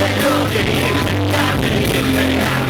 melody, every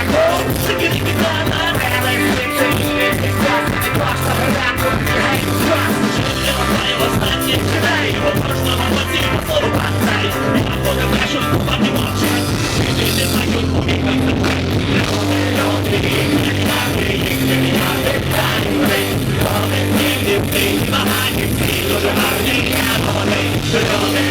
цей Кожного мацію слово пацей Я буду брешуть купати мовчи Іди не знають повіка Люди, люди, кримінати Їх кримінати танці Вони всі дівки, багаті всі Дуже гарні, я вони Люди,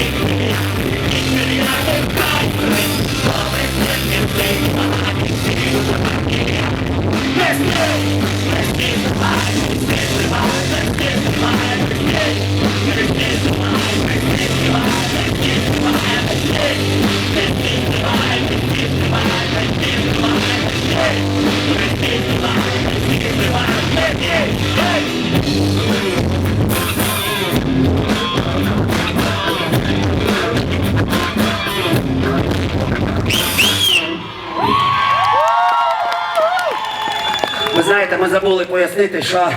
ми забули пояснити, що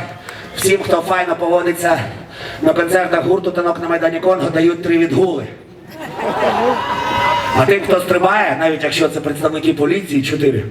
всім, хто файно поводиться на концертах гурту танок на Майдані Конго, дають три відгули. А тим, хто стрибає, навіть якщо це представники поліції, чотири.